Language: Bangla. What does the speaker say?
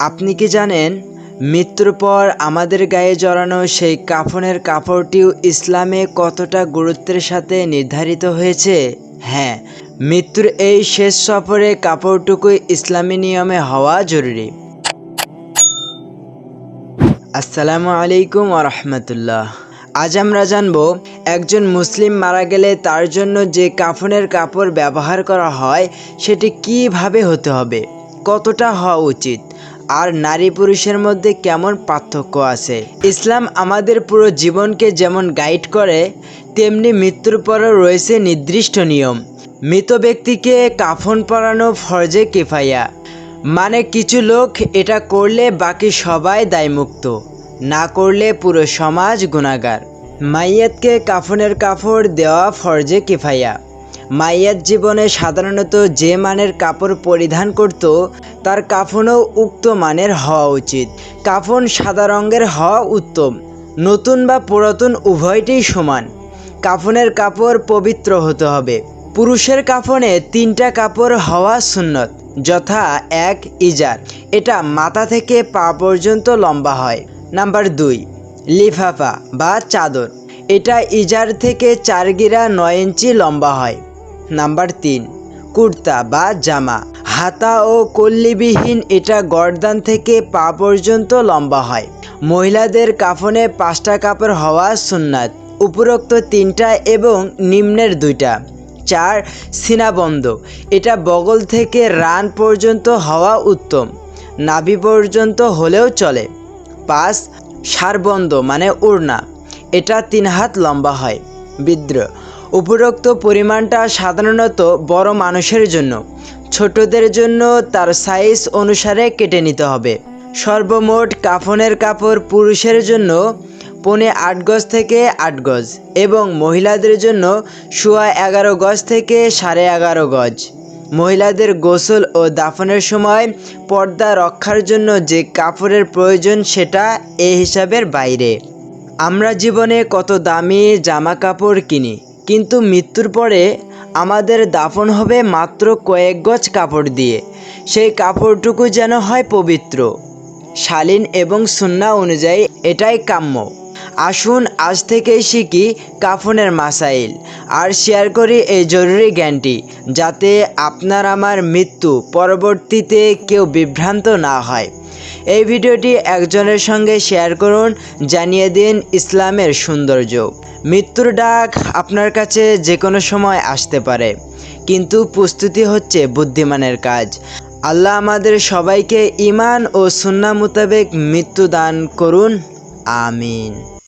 আপনি কি জানেন, মৃত্যুর পর আমাদের গায়ে জড়ানো সেই কাফনের কাপড়টিও ইসলামে কতটা গুরুত্বের সাথে নির্ধারিত হয়েছে? হ্যাঁ মৃত্যুর এই শেষ সফরে কাপড়টুকু ইসলামী নিয়মে হওয়া জরুরি। আসসালামু আলাইকুম রহমতুল্লাহ। আজ আমরা জানব, একজন মুসলিম মারা গেলে তার জন্য যে কাফনের কাপড় ব্যবহার করা হয়, সেটি কীভাবে হতে হবে? কতটা হওয়া উচিত? আর নারী পুরুষের মধ্যে কেমন পার্থক্য আছে? ইসলাম আমাদের পুরো জীবনকে যেমন গাইড করে, তেমনি মৃত্যুর পরও রয়েছে নির্দিষ্ট নিয়ম। মৃত ব্যক্তিকে কাফন পরানো ফরজে কিফাইয়া মানে কিছু লোক এটা করলে বাকি সবাই দায়মুক্ত, না করলে পুরো সমাজ গুণাগার মাইয়াতকে কাফনের কাফড় দেওয়া ফরজে কিফাইয়া মাইয়াত জীবনে সাধারণত যে মানের কাপড় পরিধান করত, তার কাফনও উক্ত মানের হওয়া উচিত। কাফন সাদা রঙের হওয়া উত্তম। নতুন বা পুরাতন উভয়টিই সমান। কাফনের কাপড় পবিত্র হতে হবে। পুরুষের কাফনে তিনটা কাপড় হওয়া সুন্নত, যথা এক ইজার। এটা মাথা থেকে পা পর্যন্ত লম্বা হয়। নাম্বার দুই, লিফাফা বা চাদর। এটা ইজার থেকে চার গিরা নয় ইঞ্চি লম্বা হয়। নাম্বার তিন, কুর্তা বা জামা। হাতা ও কল্লিবিহীন এটা গর্দান থেকে পা পর্যন্ত লম্বা হয়। মহিলাদের কাফনে পাঁচটা কাপড় হওয়া সুন্নাত। উপরোক্ত তিনটা এবং নিম্নের দুইটা। চার, সিনাবন্ধ। এটা বগল থেকে রান পর্যন্ত হওয়া উত্তম। নাভি পর্যন্ত হলেও চলে। পাঁচ, সারবন্ধ মানে ওড়না। এটা তিন হাত লম্বা হয়। বিদ্রোহ উপরোক্ত পরিমাণটা সাধারণত বড় মানুষের জন্য। ছোটদের জন্য তার সাইজ অনুসারে কেটে নিতে হবে। সর্বমোট কাফনের কাপড় পুরুষের জন্য পনে আট গজ থেকে আট গজ এবং মহিলাদের জন্য সোয়া এগারো গজ থেকে সাড়ে এগারো গজ। মহিলাদের গোসল ও দাফনের সময় পর্দা রক্ষার জন্য যে কাপড়ের প্রয়োজন সেটা এ হিসাবের বাইরে। আমরা জীবনে কত দামি জামা কাপড় কিনি কিন্তু মৃত্যুর পরে আমাদের দাফন হবে মাত্র কয়েক গজ কাপড় দিয়ে। সেই কাপড়টুকু যেন হয় পবিত্র, শালীন এবং সুন্না অনুযায়ী এটাই কাম্য। আসুন আজ থেকেই শিখি কাফনের মাসাইল আর শেয়ার করি এই জরুরি জ্ঞানটি যাতে আপনার আমার মৃত্যু পরবর্তীতে কেউ বিভ্রান্ত না হয়। এই ভিডিওটি একজনের সঙ্গে শেয়ার করুন, জানিয়ে দিন ইসলামের সৌন্দর্য। মৃত্যুর ডাক আপনার কাছে যে কোনো সময় আসতে পারে, কিন্তু প্রস্তুতি হচ্ছে বুদ্ধিমানের কাজ। আল্লাহ আমাদের সবাইকে ইমান ও সুন্না মোতাবেক মৃত্যু দান করুন। আমিন।